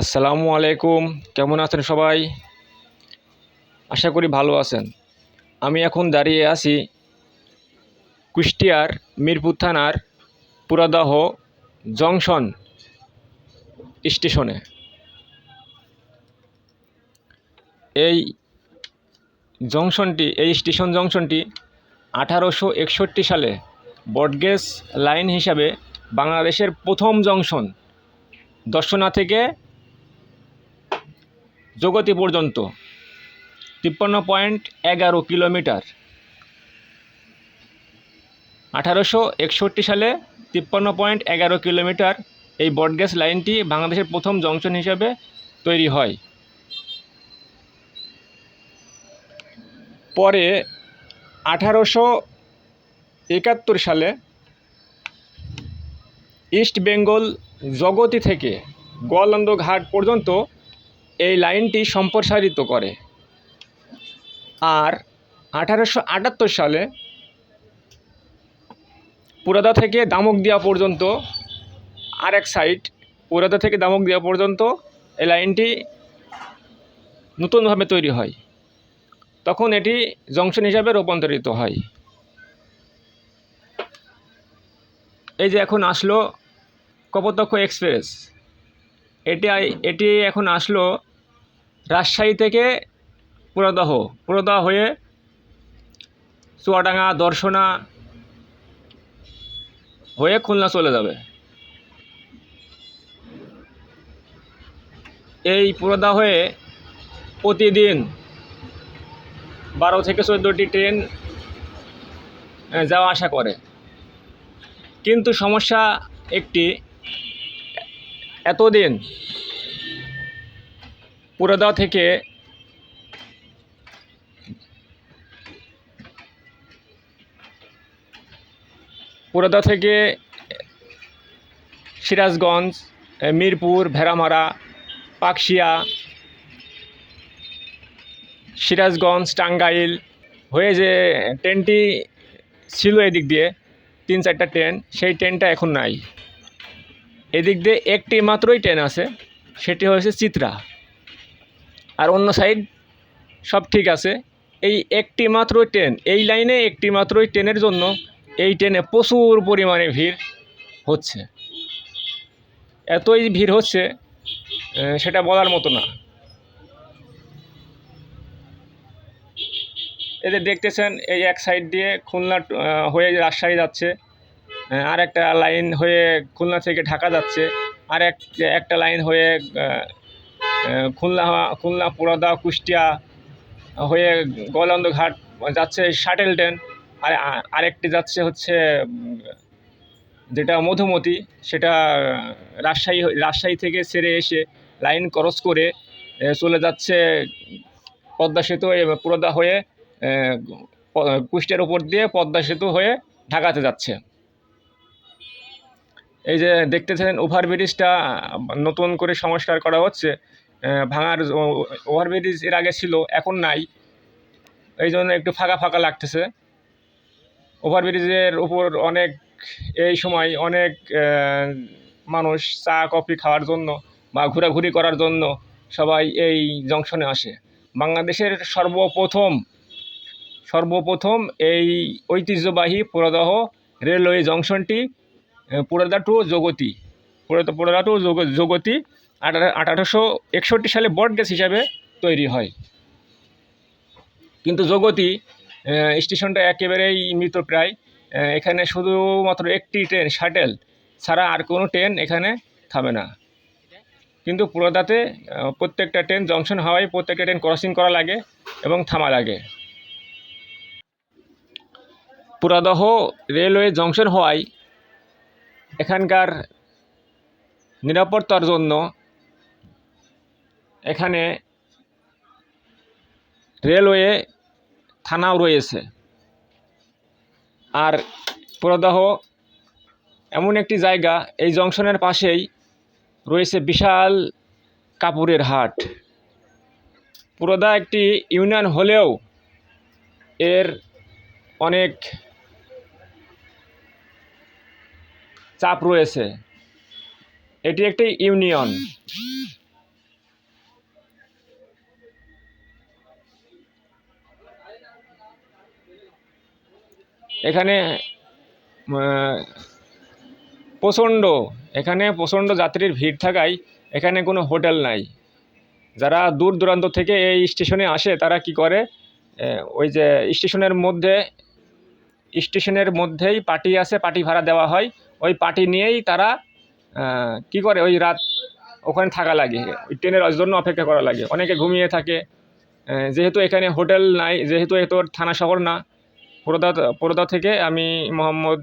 আসসালামু আলাইকুম। কেমন আছেন সবাই? আশা করি ভালো আছেন। আমি এখন দাঁড়িয়ে আছি কুষ্টিয়ার মিরপুর থানার পুরাদাহ জংশন স্টেশনে। এই জংশনটি, এই স্টেশন জংশনটি আঠারোশো একষট্টি সালে বটগেজ লাইন হিসাবে বাংলাদেশের প্রথম জংশন। দর্শনা থেকে জগতি পর্যন্ত। তিপ্পান্ন পয়েন্ট এগারো কিলোমিটার। আঠারোশো একষট্টি সালে তিপ্পান্ন পয়েন্ট এগারো কিলোমিটার এই বটগ্যাস লাইনটি বাংলাদেশের প্রথম জংশন হিসাবে তৈরি হয়। পরে আঠারোশো একাত্তর সালে ইস্ট বেঙ্গল জগতি থেকে গোয়ালন্দ ঘাট পর্যন্ত এই লাইনটি সম্প্রসারিত করে। আর আঠারোশো আটাত্তর সালে পুরাদা থেকে দামকদিয়া পর্যন্ত আর এক সাইড পুরাদা থেকে দামকদিয়া পর্যন্ত এই লাইনটি নতুনভাবে তৈরি হয়। তখন এটি জংশন হিসাবে রূপান্তরিত হয়। এই যে এখন আসলো কপোতক্ষ এক্সপ্রেস। এটি এটি এখন আসলো রাজশাহী থেকে পুরোদহ পুরোদহ হয়ে চুয়াডাঙ্গা দর্শনা হয়ে খুলনা চলে যাবে। এই পুরোদা হয়ে প্রতিদিন বারো থেকে চোদ্দোটি ট্রেন যাওয়া আসা করে। কিন্তু সমস্যা একটি এতদিন পুরোদা থেকে পুরোদা থেকে সিরাজগঞ্জ মিরপুর, ভেড়ামারা, পাকশিয়া, সিরাজগঞ্জ, টাঙ্গাইল হয়ে যে ট্রেনটি ছিল এদিক দিয়ে, তিন চারটা ট্রেন, সেই ট্রেনটা এখন নাই। এদিক দিয়ে একটি মাত্রই ট্রেন আছে, সেটি হয়েছে চিত্রা। আর অন্য সাইড সব ঠিক আছে। এই একটি মাত্র ট্রেন, এই লাইনে একটি মাত্রই ট্রেনের জন্য এই ট্রেনে প্রচুর পরিমাণে ভিড় হচ্ছে। এতই ভিড় হচ্ছে সেটা বলার মতো না। এদের দেখতেছেন, এই এক সাইড দিয়ে খুলনা হয়ে রাজশাহী যাচ্ছে। আর একটা লাইন হয়ে খুলনা থেকে ঢাকা যাচ্ছে। আর এক একটা লাইন হয়ে খুলনা খুলনা পোড়াদা কুষ্টিয়া হয়ে গোয়ালন্দ ঘাট যাচ্ছে শাটেল ট্রেন। আর, আরেকটি যাচ্ছে হচ্ছে, যেটা মধুমতি, সেটা রাজশাহী রাজশাহী থেকে সেরে এসে লাইন ক্রস করে চলে যাচ্ছে পদ্মা সেতু পুরোদা হয়ে কুষ্টিয়ার উপর দিয়ে পদ্মা সেতু হয়ে ঢাকাতে যাচ্ছে। এই যে দেখতেছেন ওভারব্রিজটা নতুন করে সংস্কার করা হচ্ছে। ভাঙার ওভারব্রিজ এর আগে ছিল, এখন নাই। এই জন্য একটু ফাঁকা ফাঁকা লাগতেছে। ওভারব্রিজের উপর অনেক, এই সময় অনেক মানুষ চা, কফি খাওয়ার জন্য বা ঘোরাঘুরি করার জন্য সবাই এই জংশনে আসে। বাংলাদেশের সর্বপ্রথম সর্বপ্রথম এই ঐতিহ্যবাহী পুরোদহ রেলওয়ে জংশনটি আহ, পুরোদা টু জগতি পুরোদা পুরোদা টু জগ- জগতি আঠারো আঠারোশো একষট্টি সালে বটগেজ হিসাবে তৈরি হয়। কিন্তু জগতি স্টেশনটা একেবারেই মৃতপ্রায় এখানে শুধুমাত্র একটি ট্রেন শাটেল ছাড়া আর কোনো ট্রেন এখানে থামে না। কিন্তু পুরোদাতে প্রত্যেকটা ট্রেন জংশন হওয়ায় প্রত্যেকটা ট্রেন ক্রসিং করা লাগে এবং থামা লাগে। পুরাদহ রেলওয়ে জংশন হওয়ায় এখানকার নিরাপত্তার জন্য এখানে রেলওয়ে থানাও রয়েছে। আর পুরোদাহ এমন একটি জায়গা, এই জংশনের পাশেই রয়েছে বিশাল কাপড়ের হাট। পুরোদা একটি ইউনিয়ন হলেও এর অনেক চাপ রয়েছে। এটি একটি ইউনিয়ন। এখানে প্রচণ্ড এখানে প্রচণ্ড যাত্রীর ভিড় থাকায় এখানে কোনো হোটেল নাই। যারা দূর দূরান্ত থেকে এই স্টেশনে আসে, তারা কি করে? ওই যে স্টেশনের মধ্যে, স্টেশনের মধ্যেই পার্টি আছে, পার্টি ভাড়া দেওয়া হয়। ওই পার্টি নিয়েই তারা কি করে ওই রাত ওখানে থাকা লাগে, ওই ট্রেনের জন্য অপেক্ষা করা লাগে। অনেকে ঘুমিয়ে থাকে। যেহেতু এখানে হোটেল নাই, যেহেতু এত থানা শহর না, পুরোদা পুরোদা থেকে আমি মোহাম্মদ